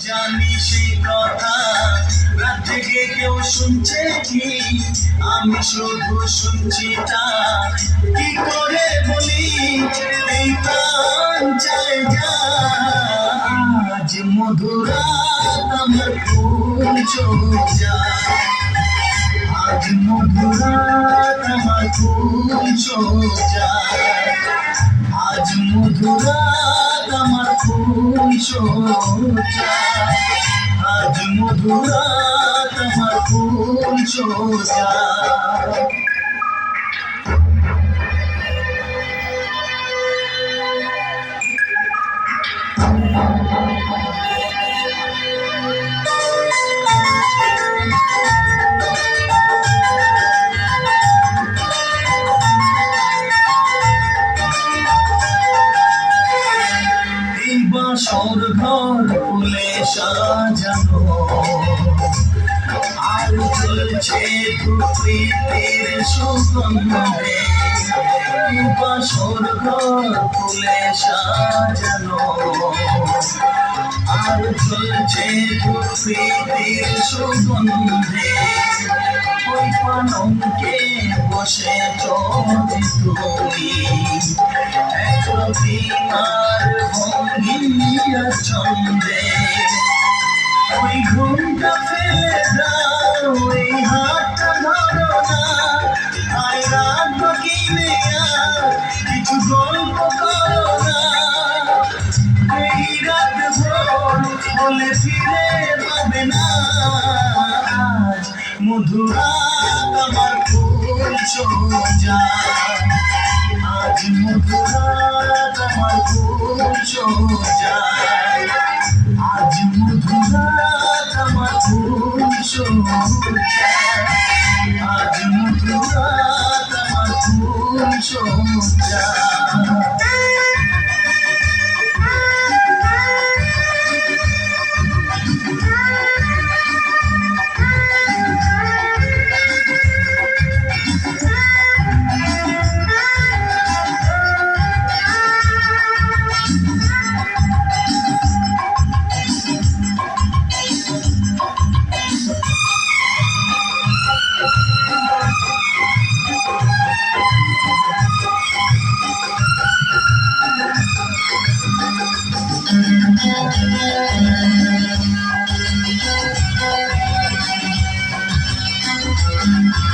জানি সেই কথা। রাত থেকে কেউ শুনছে কি? আমি শুধু শুনছি তা। কি করে বলি? এই প্রাণ চায় যা। আজ মধুরাত আমার ফুল চোজা আজ মধুরাত আমার ফুল চোজা আজ মধুরাত আমার ফুল সোজা আজ মধুরা তোমার ফুল বাসর ঘর ফুলে সাজানো আর চলছে প্রকৃতির সুগন্ধে, বাসর ঘর ফুলে সাজানো আর চলছে প্রকৃতির সুগন্ধে, ওই পানকে বসে চলে তুমি প্রতিমার ভঙ্গিয়া ছন্দে ওই ঘুমটা ফেলে দাও ওই হাতটা ধরো না আয় রাত আর কিছু গল্প করো না এই রাত ভোর হলে ফিরে পাবে না আজ মধুরাত আমার সোজা আজ মধুরাত আমার সোজা Thank you.